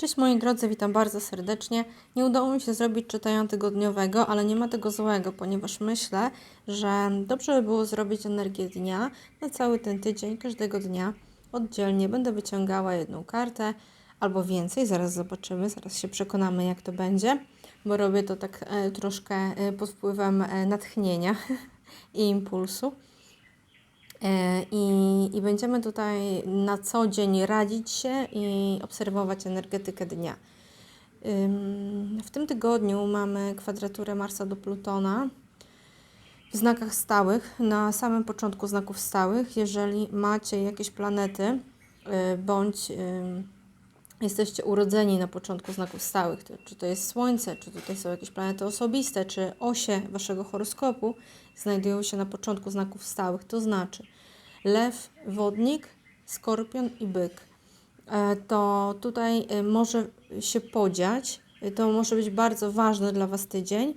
Cześć moi drodzy, witam bardzo serdecznie. Nie udało mi się zrobić czytania tygodniowego, ale nie ma tego złego, ponieważ myślę, że dobrze by było zrobić energię dnia na cały ten tydzień, każdego dnia oddzielnie. Będę wyciągała jedną kartę albo więcej, zaraz zobaczymy, zaraz się przekonamy jak to będzie, bo robię to tak e, troszkę e, pod wpływem e, natchnienia i impulsu. E, I, I będziemy tutaj na co dzień radzić się i obserwować energetykę dnia. W tym tygodniu mamy kwadraturę Marsa do Plutona w znakach stałych, na samym początku znaków stałych. Jeżeli macie jakieś planety y, bądź jesteście urodzeni na początku znaków stałych, to, czy to jest Słońce, czy tutaj są jakieś planety osobiste, czy osie waszego horoskopu znajdują się na początku znaków stałych, to znaczy lew, wodnik, skorpion i byk. E, To tutaj e, może się podziać, e, to może być bardzo ważny dla Was tydzień,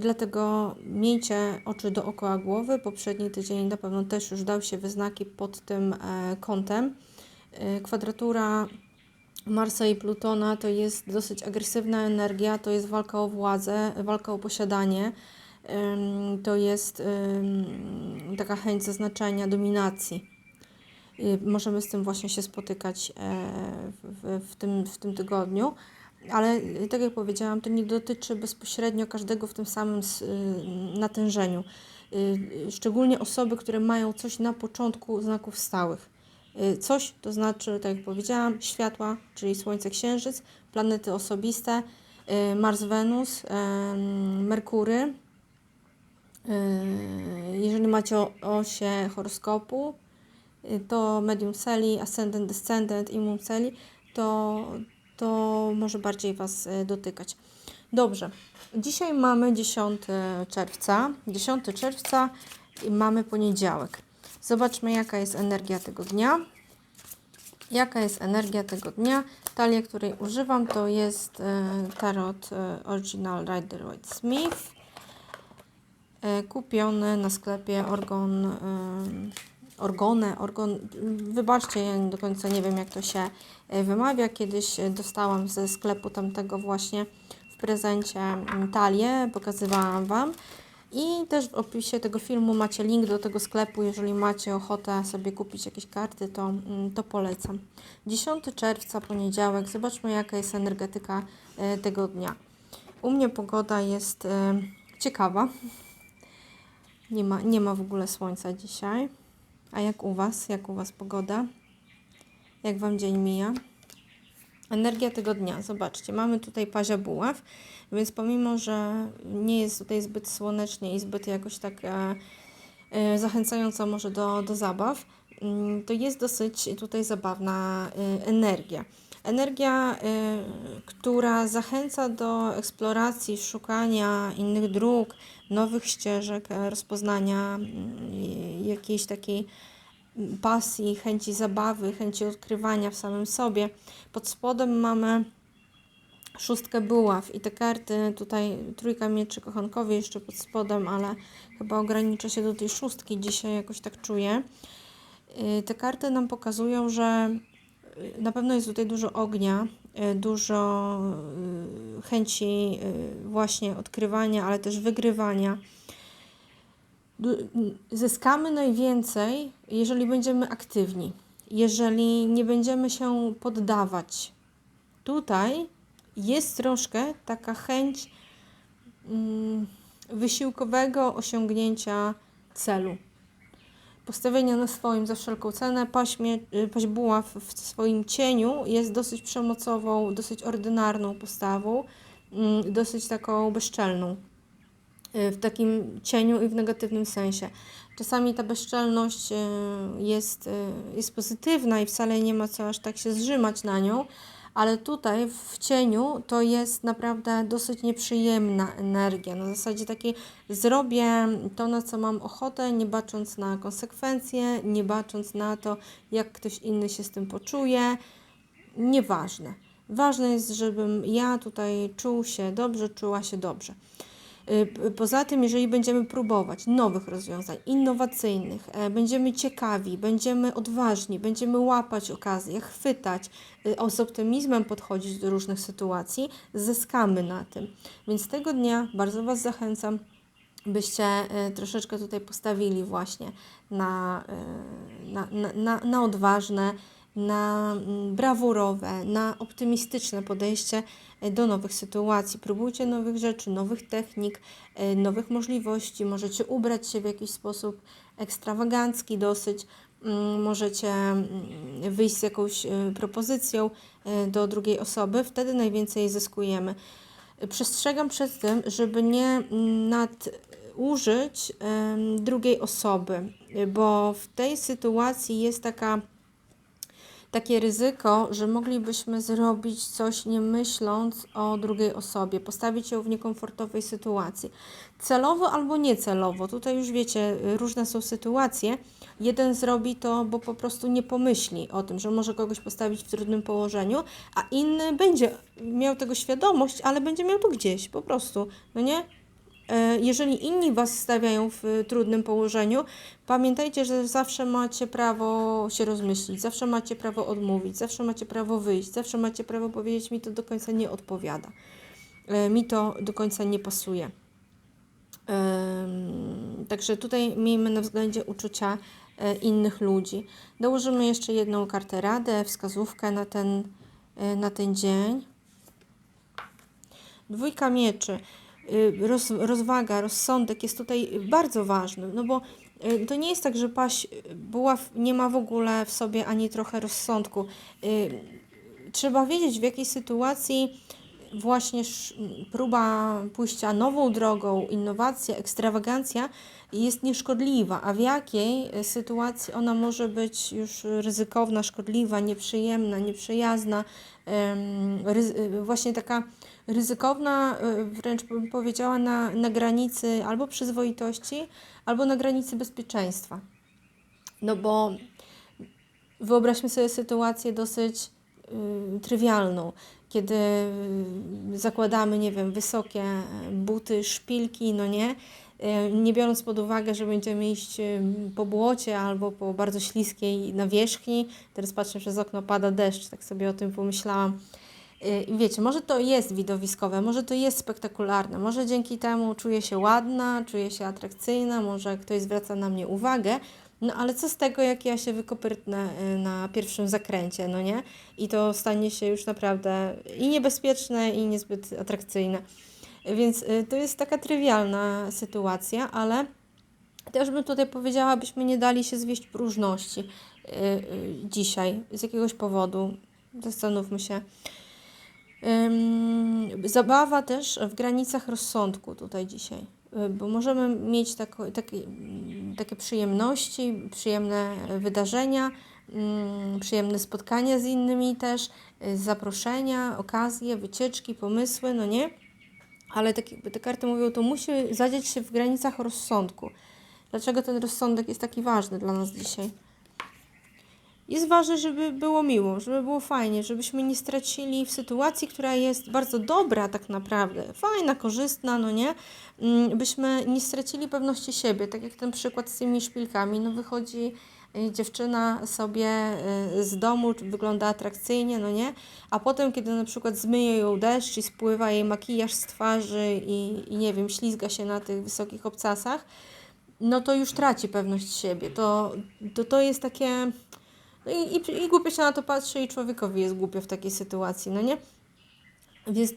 dlatego miejcie oczy dookoła głowy. Poprzedni tydzień na pewno też już dał się wyznaki pod tym kątem. E, Kwadratura Marsa i Plutona to jest dosyć agresywna energia, to jest walka o władzę, walka o posiadanie, to jest taka chęć zaznaczenia dominacji. Y, Możemy z tym właśnie się spotykać e, w, tym, w tym tygodniu, ale y, tak jak powiedziałam, to nie dotyczy bezpośrednio każdego w tym samym y, natężeniu. Y, y, Szczególnie osoby, które mają coś na początku znaków stałych. Y, Coś to znaczy, tak jak powiedziałam, światła, czyli Słońce, Księżyc, planety osobiste, y, Mars, Wenus, Merkury. Y, Jeżeli macie osie horoskopu, to medium celi, ascendent, descendant i mum celi, to, to może bardziej Was dotykać. Dobrze, dzisiaj mamy 10 czerwca. 10 czerwca i mamy poniedziałek. Zobaczmy, jaka jest energia tego dnia. Jaka jest energia tego dnia? Talia, której używam, to jest e, Tarot e, Original Rider Waite Smith. E, kupiony na sklepie Orgon, Orgone, Orgon, wybaczcie, ja do końca nie wiem jak to się wymawia. Kiedyś dostałam ze sklepu tamtego właśnie w prezencie talię, pokazywałam Wam. I też w opisie tego filmu macie link do tego sklepu, jeżeli macie ochotę sobie kupić jakieś karty, to, mm, to polecam. 10 czerwca, poniedziałek, zobaczmy jaka jest energetyka e, tego dnia. U mnie pogoda jest e, ciekawa. Nie ma, nie ma w ogóle słońca dzisiaj. A jak u Was? Jak u Was pogoda? Jak Wam dzień mija? Energia tego dnia. Zobaczcie, mamy tutaj pazia buław, więc pomimo, że nie jest tutaj zbyt słonecznie i zbyt jakoś tak e, e, zachęcająco może do, do zabaw, mm, to jest dosyć tutaj zabawna e, energia. Energia, która zachęca do eksploracji, szukania innych dróg, nowych ścieżek, rozpoznania mm, jakiejś takiej pasji, chęci zabawy, chęci odkrywania w samym sobie. Pod spodem mamy szóstkę buław i te karty, tutaj trójka mieczy kochankowie jeszcze pod spodem, ale chyba ograniczę się do tej szóstki dzisiaj, jakoś tak czuję. Yy, Te karty nam pokazują, że yy, na pewno jest tutaj dużo ognia, yy, dużo chęci właśnie odkrywania, ale też wygrywania. Zyskamy najwięcej, jeżeli będziemy aktywni, jeżeli nie będziemy się poddawać. Tutaj jest troszkę taka chęć mm, wysiłkowego osiągnięcia celu. Postawienia na swoim za wszelką cenę. Paśmie, y, buław w swoim cieniu jest dosyć przemocową, dosyć ordynarną postawą, mm, dosyć taką bezczelną w takim cieniu i w negatywnym sensie. Czasami ta bezczelność y, jest, y, jest pozytywna i wcale nie ma co aż tak się zrzymać na nią, ale tutaj w cieniu to jest naprawdę dosyć nieprzyjemna energia. Na zasadzie takiej zrobię to, na co mam ochotę, nie bacząc na konsekwencje, nie bacząc na to, jak ktoś inny się z tym poczuje. Nieważne. Ważne jest, żebym ja tutaj czuł się dobrze, czuła się dobrze. Y, Poza tym, jeżeli będziemy próbować nowych rozwiązań, innowacyjnych, e, będziemy ciekawi, będziemy odważni, będziemy łapać okazję, chwytać, y, z optymizmem podchodzić do różnych sytuacji, zyskamy na tym. Więc tego dnia bardzo Was zachęcam, byście e, troszeczkę tutaj postawili właśnie na, e, na, na, na odważne, na mm, brawurowe, na optymistyczne podejście e, do nowych sytuacji. Próbujcie nowych rzeczy, nowych technik, e, nowych możliwości. Możecie ubrać się w jakiś sposób ekstrawagancki dosyć. Mm, Możecie mm, wyjść z jakąś e, propozycją do drugiej osoby, wtedy najwięcej zyskujemy. Przestrzegam przed tym, żeby nie nadużyć drugiej osoby, bo w tej sytuacji jest taka, takie ryzyko, że moglibyśmy zrobić coś nie myśląc o drugiej osobie, postawić ją w niekomfortowej sytuacji. Celowo albo niecelowo, tutaj już wiecie, różne są sytuacje. Jeden zrobi to, bo po prostu nie pomyśli o tym, że może kogoś postawić w trudnym położeniu, a inny będzie miał tego świadomość, ale będzie miał to gdzieś, po prostu, no nie? E, Jeżeli inni Was stawiają w trudnym położeniu, pamiętajcie, że zawsze macie prawo się rozmyślić, zawsze macie prawo odmówić, zawsze macie prawo wyjść, zawsze macie prawo powiedzieć, mi to do końca nie odpowiada, E, mi to do końca nie pasuje. Także tutaj miejmy na względzie uczucia e, innych ludzi. Dołożymy jeszcze jedną kartę radę, wskazówkę na ten, na ten dzień. Dwójka mieczy. Y, Roz, rozwaga, rozsądek jest tutaj bardzo ważny, no bo y, to nie jest tak, że paść buław nie ma w ogóle w sobie ani trochę rozsądku. Y, Trzeba wiedzieć, w jakiej sytuacji właśnie próba pójścia nową drogą, innowacja, ekstrawagancja jest nieszkodliwa, a w jakiej y, sytuacji ona może być już ryzykowna, szkodliwa, nieprzyjemna, nieprzyjazna, y, właśnie taka ryzykowna, y, wręcz bym powiedziała, na, na granicy albo przyzwoitości, albo na granicy bezpieczeństwa. No bo wyobraźmy sobie sytuację dosyć y, trywialną, kiedy y, zakładamy, nie wiem, wysokie buty, szpilki, no nie, y, nie biorąc pod uwagę, że będziemy iść y, po błocie albo po bardzo śliskiej nawierzchni. Teraz patrzę przez okno, pada deszcz, tak sobie o tym pomyślałam. Y, I wiecie, może to jest widowiskowe, może to jest spektakularne, może dzięki temu czuję się ładna, czuję się atrakcyjna, może ktoś zwraca na mnie uwagę, no ale co z tego, jak ja się wykopyrtnę y, na pierwszym zakręcie, no nie? I to stanie się już naprawdę i niebezpieczne, i niezbyt atrakcyjne. Więc y, to jest taka trywialna sytuacja, ale też bym tutaj powiedziała, byśmy nie dali się zwieść próżności y, dzisiaj z jakiegoś powodu. Zastanówmy się. Zabawa też w granicach rozsądku tutaj dzisiaj, bo możemy mieć takie, mm, takie przyjemności, przyjemne wydarzenia, ym, przyjemne spotkania z innymi też, y, zaproszenia, okazje, wycieczki, pomysły, no nie? Ale tak jakby te karty mówią, to musi zadziać się w granicach rozsądku. Dlaczego ten rozsądek jest taki ważny dla nas dzisiaj? Jest ważne, żeby było miło, żeby było fajnie, żebyśmy nie stracili w sytuacji, która jest bardzo dobra tak naprawdę, fajna, korzystna, no nie? Mm, Byśmy nie stracili pewności siebie, tak jak ten przykład z tymi szpilkami. No wychodzi y, dziewczyna sobie y, z domu, wygląda atrakcyjnie, no nie? A potem, kiedy na przykład zmyje ją deszcz i spływa jej makijaż z twarzy i, i nie wiem, ślizga się na tych wysokich obcasach, no to już traci pewność siebie. To, to, to jest takie... No i, i, i głupio się na to patrzy i człowiekowi jest głupio w takiej sytuacji, no nie? Więc y,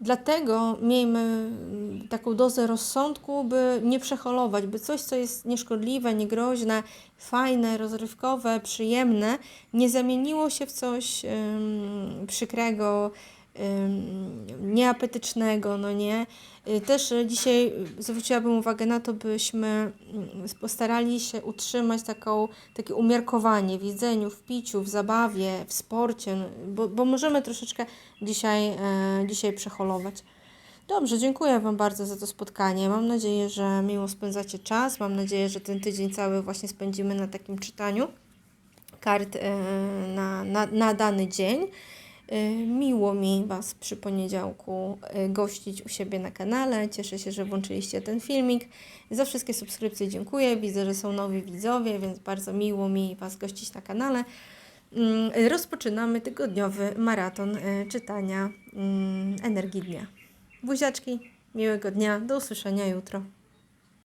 dlatego miejmy mm, taką dozę rozsądku, by nie przeholować, by coś, co jest nieszkodliwe, niegroźne, fajne, rozrywkowe, przyjemne, nie zamieniło się w coś ym, przykrego, nieapetycznego, no nie? Y, Też dzisiaj y, zwróciłabym uwagę na to, byśmy mm, postarali się utrzymać taką, takie umiarkowanie w jedzeniu, w piciu, w zabawie, w sporcie, no, bo, bo możemy troszeczkę dzisiaj, e, dzisiaj przeholować. Dobrze, dziękuję Wam bardzo za to spotkanie. Mam nadzieję, że miło spędzacie czas. Mam nadzieję, że ten tydzień cały właśnie spędzimy na takim czytaniu kart e, na, na, na dany dzień. Y, Miło mi Was przy poniedziałku y, gościć u siebie na kanale. Cieszę się, że włączyliście ten filmik. Za wszystkie subskrypcje dziękuję. Widzę, że są nowi widzowie, więc bardzo miło mi Was gościć na kanale. Mm, Rozpoczynamy tygodniowy maraton y, czytania mm, energii dnia. Buziaczki, miłego dnia, do usłyszenia jutro.